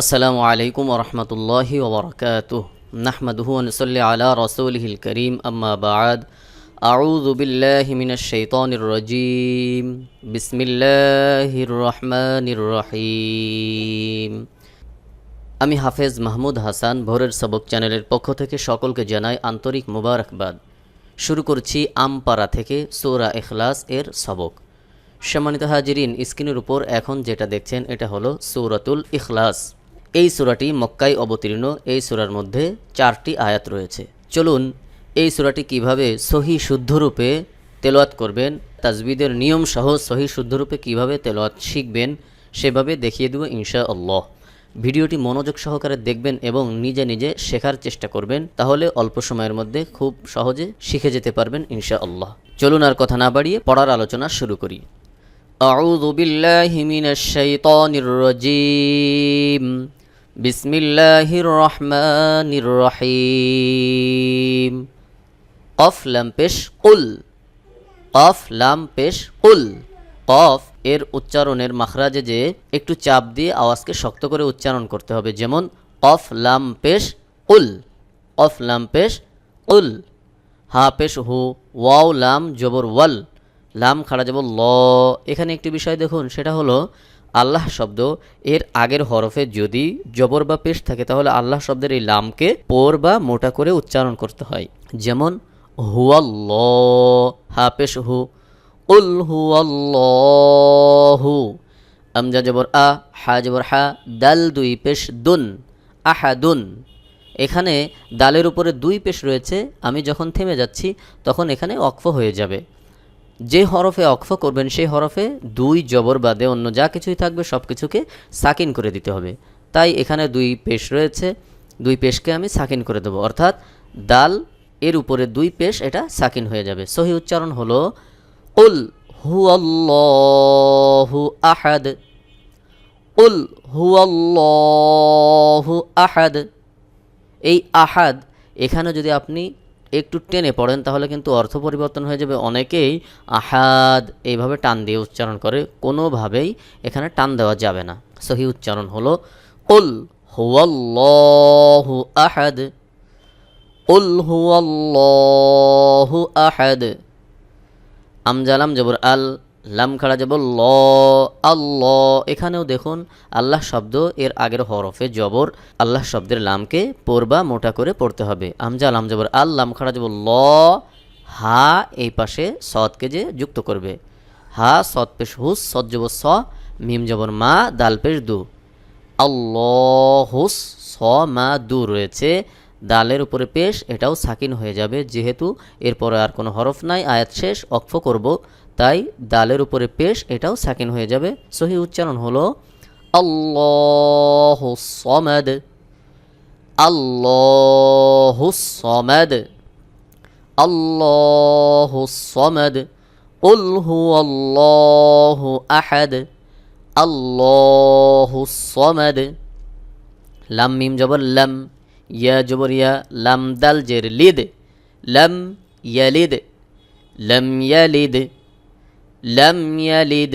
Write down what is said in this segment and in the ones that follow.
আসসালামু আলাইকুম ওরহমতুল্লাহি ওবরকাতুহ নাহমাদুহু নসল্লি আলা রসুলহিল করিম, আম্মা বাদ রাজিম। বিসমিল্লাহির রহমানির রহিম। আমি হাফেজ মাহমুদ হাসান, ভোরের সবক চ্যানেলের পক্ষ থেকে সকলকে জানাই আন্তরিক মুবারকবাদ। শুরু করছি আমপাড়া থেকে সৌরা এখলাস এর সবক। সম্মানিত হাজিরিন, স্ক্রিনের উপর এখন যেটা দেখছেন, এটা হলো সৌরাতুল ইখলাস। এই সূরাটি মক্কায় অবতীর্ণ এই সূরার মধ্যে চারটি আয়াত রয়েছে চলুন এই সূরাটি কিভাবে সহি শুদ্ধরূপে তেলাওয়াত করবেন তাজবিদের নিয়ম সহ সহি শুদ্ধরূপে কিভাবে তেলাওয়াত শিখবেন সেভাবে দেখিয়ে দেব ইনশা আল্লাহ ভিডিওটি মনোযোগ সহকারে দেখবেন এবং নিজে নিজে শেখার চেষ্টা করবেন তাহলে অল্প সময়ের মধ্যে খুব সহজে শিখে যেতে পারবেন ইনশা আল্লাহ চলুন আর কথা না বাড়িয়ে পড়ার আলোচনা শুরু করি أعوذ بالله من الشيطان الرجيم বিসমিল্লাহির রহমানির রহিম। কফ, লাম, পেশ, কুল। কফ, লাম, পেশ, কুল। কফ এর উচ্চারণের মাখরাজে যে একটু চাপ দিয়ে আওয়াজকে শক্ত করে উচ্চারণ করতে হবে, যেমন কফ, লাম, পেশ উল কফ, লাম, পেশ উল হা, পেশ, হু, ওয়াও, লাম, জবর, ওয়াল। লাম, খাড়া, জবর, ল। এখানে একটি বিষয় দেখুন, সেটা হলো আল্লাহ শব্দ এর আগের হরফে যদি জবর বা পেশ থাকে, তাহলে আল্লাহ শব্দের এই লামকে পোর বা মোটা করে উচ্চারণ করতে হয়। যেমন হুয়াল্ল হা পেশ হু, উল হুয়াল্লাহু আমজা জবর আ, হা জবর হা, দাল দুই পেশ দুন, আহাদুন। এখানে দালের উপরে দুই পেশ রয়েছে, আমি যখন থেমে যাচ্ছি, তখন এখানে অক্ফ হয়ে যাবে। যে হরফে অক্ফ করবেন, সেই হরফে দুই জবর বাদে অন্য যা কিছুই থাকবে, সব কিছুকে সাকিন করে দিতে হবে। তাই এখানে দুই পেশ রয়েছে, দুই পেশকে আমি সাকিন করে দেবো। অর্থাৎ দাল, এর উপরে দুই পেশ, এটা সাকিন হয়ে যাবে। সহি উচ্চারণ হলো, উল হু আল্লাহু আহাদ, উল হু আল্লাহু আহাদ। এই আহাদ, এখানে যদি আপনি একটু টেনে পড়েন, তাহলে কিন্তু অর্থ পরিবর্তন হয়ে যাবে। অনেকেই আহাদ এইভাবে টান দিয়ে উচ্চারণ করে, কোনোভাবেই এখানে টান দেওয়া যাবে না। সহি উচ্চারণ হলো উল হুয়াল্লাহু আহাদ উল হুয়াল্লাহু আহাদ। আমজালাম জবর আল লাম খাড়া যাব, ল, আল্লাহ। এখানেও দেখুন, আল্লাহ শব্দ এর আগের হরফে জবর, আল্লাহ শব্দের লামকে পড়বা, মোটা করে পড়তে হবে। আমজা, লাম জবর, আল, লাম খাড়া যাব, ল, হা, এই পাশে সৎকে যে যুক্ত করবে। হা, সৎ পেশ হুস সৎ জবর স, মিম জবর মা, দাল পেশ দু। আল্লাহ হুস স, মা, দু রয়েছে। দালের উপরে পেশ, এটাও সাকিন হয়ে যাবে, যেহেতু এরপরে আর কোনো হরফ নাই। আয়াত শেষ অক্ফ করব। তাই দালের উপরে পেশ, এটাও সাকিন হয়ে যাবে। সহি উচ্চারণ হলো, আল্লাহ সমাদ। আল্লাহ সমাদ। আল্লাহ সমাদ। উল হু আল্লাহ আহাদ। আল্লাহ সমাদ। লাম মিম জবর লাম, ইয়া জবর ইয়া, লাম দাল জের লিদ। লাম ইয়ালিদ। লাম ইয়ালিদ। লাম ইয়ালিদ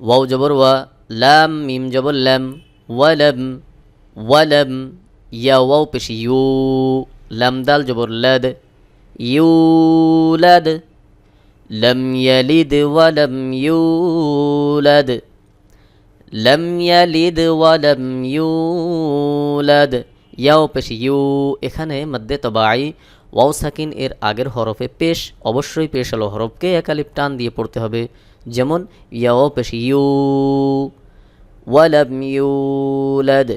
ওয়াও জবর ওয়া লাম মিম জবর লাম ওয়ালাম ওয়ালাম ইয়া ওয়াও পেশ ইউ লাম দাল জবর লাদ ইউলাদ লাম ইয়ালিদ ওয়ালাম ইউলাদ লাম ইয়ালিদ ওয়ালাম ইউলাদ ইয়াও পেশ ইউ এখানে মধ্যে তবাই ওয়াও সাকিন এর আগের হরফে পেশ, অবশ্যই পেশ আলো হরফকে একালিপ টান দিয়ে পড়তে হবে। যেমন, ইয়াও পেশ ইউ, ওয়ালাম ইউলাদ,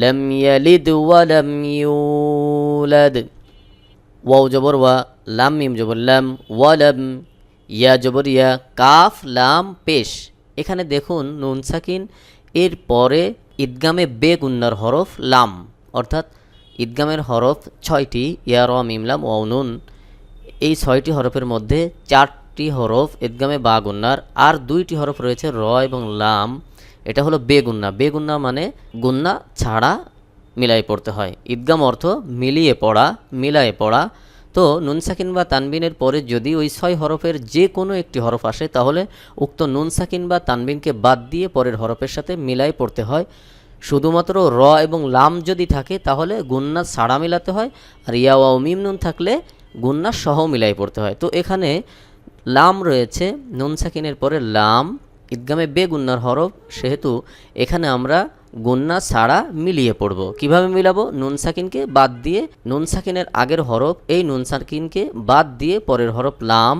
লাম ইয়ালিদ, ওয়ালাম ইউলাদ। ওয়াও জবর ওয়া, লাম মিম জবর লাম, ওয়ালাম ইয়া জবর ইয়া, কাফ, লাম, পেশ। এখানে দেখুন নুন সাকিন এর পরে ঈদগামে বে গুন্নার হরফ লাম, অর্থাৎ ঈদগামের হরফ ছয়টি, ইয়া, র মিমলাম ওয়াও, নুন। এই ছয়টি হরফের মধ্যে চারটি হরফ ঈদগামে বা গুন্নার, আর দুইটি হরফ রয়েছে র এবং লাম। এটা হলো বেগুন্না বেগুন্না মানে গুন্না ছাড়া মিলাই পড়তে হয়। ঈদগাম অর্থ মিলিয়ে পড়া, মিলায়ে পড়া। তো নুন সাকিন বা তানবিনের পরে যদি ওই ছয় হরফের যে কোনো একটি হরফ আসে, তাহলে উক্ত নুন সাকিন বা তানবিনকে বাদ দিয়ে পরের হরফের সাথে মিলাই পড়তে হয়। শুধুমাত্র র এবং লাম যদি থাকে, তাহলে গুন্না সাড়া মিলাতে হয়, আর ইয়া ওয়া মিম নুন থাকলে গুন্না সহ মিলাই পড়তে হয়। তো এখানে লাম রয়েছে, নুন সাকিনের পরে লাম, ঈদগামে বে গুন্নার হরফ, সেহেতু এখানে আমরা গুন্না ছাড়া মিলিয়ে পড়ব। কীভাবে মিলাবো? নুন সাকিনকে বাদ দিয়ে, নুন সাকিনের আগের হরফ, এই নুন সাকিনকে বাদ দিয়ে পরের হরফ লাম,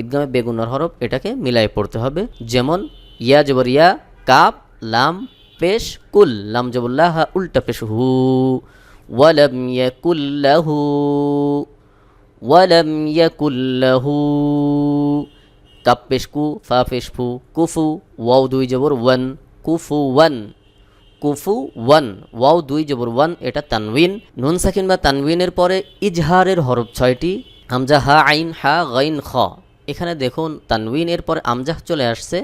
ঈদগামে বেগুনার হরফ, এটাকে মিলাই পড়তে হবে। যেমন ইয়া জবর ইয়া, কাপ, লাম পেশ কুল লাম জবুল্লাহ উল্টা পেশ হু। ওয়ালাম ইয়াকুল্লাহু ওয়ালাম ইয়াকুল্লাহু কাপ পেশ কু, ফা পেশ ফু, কুফু, ওয়াও দুই জবর ওয়ান, কুফু ওয়ান কুফু ওয়ান, ওয়াও দুই জবর ওয়ান, এটা তানবিন নুন সাকিন বা তানবিনের পরে ইজহারের হরফ ছয়টি, হামজা হা আইন, হা গাইন, খ। এখানে দেখুন তানবিনের পরে আমজাহ চলে আসছে।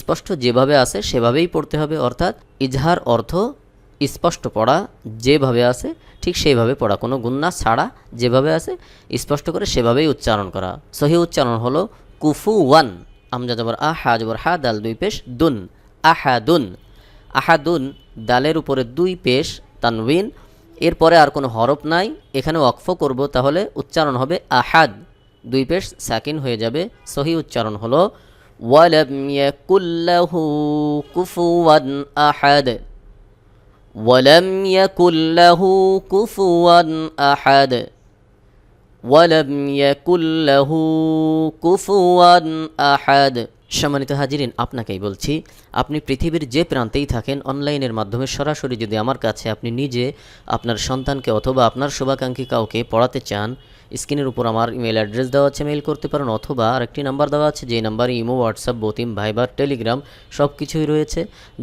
স্পষ্ট যেভাবে আছে সেভাবেই পড়তে হবে, অর্থাৎ ইজহার অর্থ স্পষ্ট পড়া যেভাবে আছে, ঠিক সেইভাবে পড়া। কোনো গুন্না ছাড়া যেভাবে আছে, স্পষ্ট করে সেভাবেই উচ্চারণ করা। সহি উচ্চারণ হলো কুফু ওয়ান আমজা জবর আ, হা জবর হা, দাল দুই পেশ, দুন, আহাদুন। আহাদুন, দালের উপরে দুই পেশ তানবিন এরপরে আর কোনো হরফ নাই, এখানে ওয়াকফ করব, তাহলে উচ্চারণ হবে আহাদ। দুই পেশ সাকিন হয়ে যাবে। সহি উচ্চারণ হলো ওয়ালাম ইয়াকুল্লাহু কুফুয়ান আহাদ। ওয়ালাম ইয়াকুল্লাহু কুফুয়ান আহাদ। ওয়ালাম ইয়াকুল্লাহু কুফুয়ান আহাদ। সম্মানিত হাজিরিন, আপনাকেই বলছি, আপনি পৃথিবীর যে প্রান্তেই থাকেন, অনলাইনের মাধ্যমে সরাসরি যদি আমার কাছে আপনি নিজে আপনার সন্তানকে অথবা আপনার শুভাকাঙ্ক্ষী কাউকে পড়াতে চান স্ক্রিনের উপর আমার ইমেল অ্যাড্রেস দেওয়া আছে মেইল করতে পারেন অথবা আরেকটি নাম্বার দেওয়া আছে যে নাম্বারে ইমো হোয়াটসঅ্যাপ বতিম ভাইবার টেলিগ্রাম সব কিছুই রয়েছে।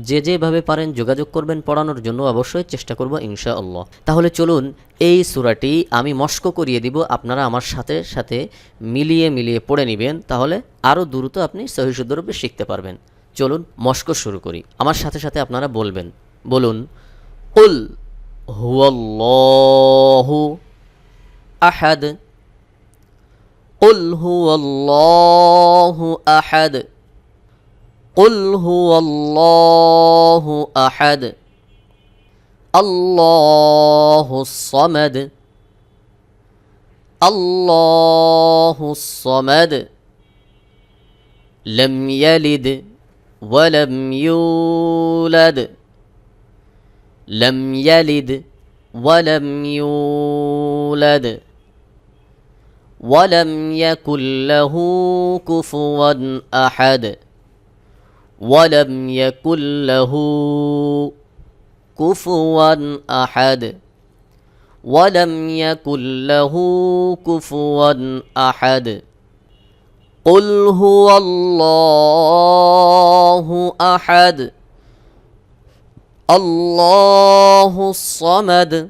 যে যেভাবে পারেন যোগাযোগ করবেন পড়ানোর জন্য অবশ্যই চেষ্টা করব ইনশা আল্লাহ তাহলে চলুন এই সুরাটি আমি মস্ক করিয়ে দিব, আপনারা আমার সাথে সাথে মিলিয়ে মিলিয়ে পড়ে নেবেন, তাহলে আরও দ্রুত আপনি সহিশুদ্ধরূপে শিখতে পারবেন। চলুন মস্ক শুরু করি। আমার সাথে সাথে আপনারা বলবেন, বলুন, উল হুয়াল্লাহু أحد. قل هو الله أحد. قل هو الله أحد. الله الصمد. الله الصمد. لم يلد ولم يولد. لم يلد ولم يولد. ولم يكن له كفوا احد ولم يكن له كفوا احد ولم يكن له كفوا احد قل هو الله احد الله الصمد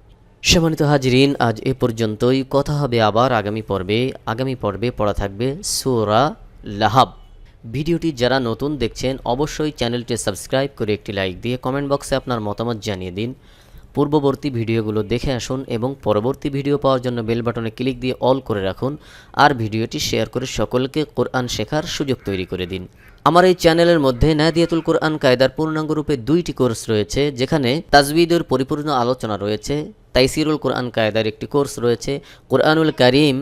সম্মানিত হাজিরিন, আজ এ পর্যন্তই। কথা হবে আবার আগামী পর্বে। আগামী পর্বে পড়া থাকবে সুরা লাহাব। ভিডিওটি যারা নতুন দেখছেন, অবশ্যই চ্যানেলটি সাবস্ক্রাইব করে একটি লাইক দিয়ে কমেন্ট বক্সে আপনার মতামত জানিয়ে দিন। পূর্ববর্তী ভিডিওগুলো দেখে আসুন এবং পরবর্তী ভিডিও পাওয়ার জন্য বেল বাটনে ক্লিক দিয়ে অল করে রাখুন আর ভিডিওটি শেয়ার করে সকলকে কোরআন শেখার সুযোগ তৈরি করে দিন। আমার এই চ্যানেলের মধ্যে নাদিয়াতুল কোরআন কায়দার পূর্ণাঙ্গ রূপে দুইটি কোর্স রয়েছে, যেখানে তাজবিদের পরিপূর্ণ আলোচনা রয়েছে। তাইসিরুল কোরআন কায়দার একটি কোর্স রয়েছে। কোরআনুল কারিম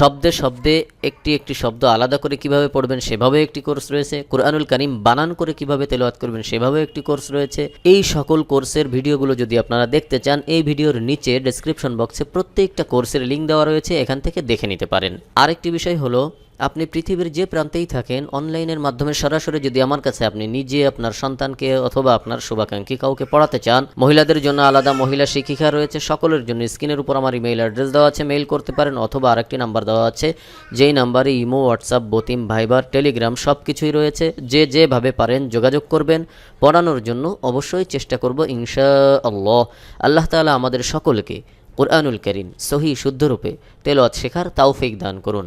শব্দে শব্দে একটি একটি শব্দ আলাদা করে কীভাবে পড়বেন সেভাবে একটি কোর্স রয়েছে। কোরআনুল কারিম বানান করে কীভাবে তেলাওয়াত করবেন সেভাবে একটি কোর্স রয়েছে। এই সকল কোর্সের ভিডিওগুলো যদি আপনারা দেখতে চান, এই ভিডিওর নিচে ডেসক্রিপশন বক্সে প্রত্যেকটা কোর্সের লিঙ্ক দেওয়া রয়েছে, এখান থেকে দেখে নিতে পারেন। আরেকটি বিষয় হলো আপনি পৃথিবীর যে প্রান্তেই থাকেন, অনলাইনের মাধ্যমে সরাসরি যদি আমার কাছে আপনি নিজে আপনার সন্তানকে অথবা আপনার শুভাকাঙ্ক্ষী কাউকে পড়াতে চান, মহিলাদের জন্য আলাদা মহিলা শিক্ষিকা রয়েছে, সকলের জন্য স্ক্রিনের উপর আমার ইমেইল অ্যাড্রেস দেওয়া আছে মেইল করতে পারেন অথবা আরেকটি নাম্বার দেওয়া আছে, যেই নাম্বারে ইমো হোয়াটসঅ্যাপ বতিম, ভাইবার টেলিগ্রাম সব কিছুই রয়েছে, যে যেভাবে পারেন যোগাযোগ করবেন। পড়ানোর জন্য অবশ্যই চেষ্টা করব ইনশা আল্লাহ আল্লাহ তাআলা আমাদের সকলকে কোরআনুল করিম সহি শুদ্ধরূপে তেলাওয়াত শেখার তাওফিক দান করুন।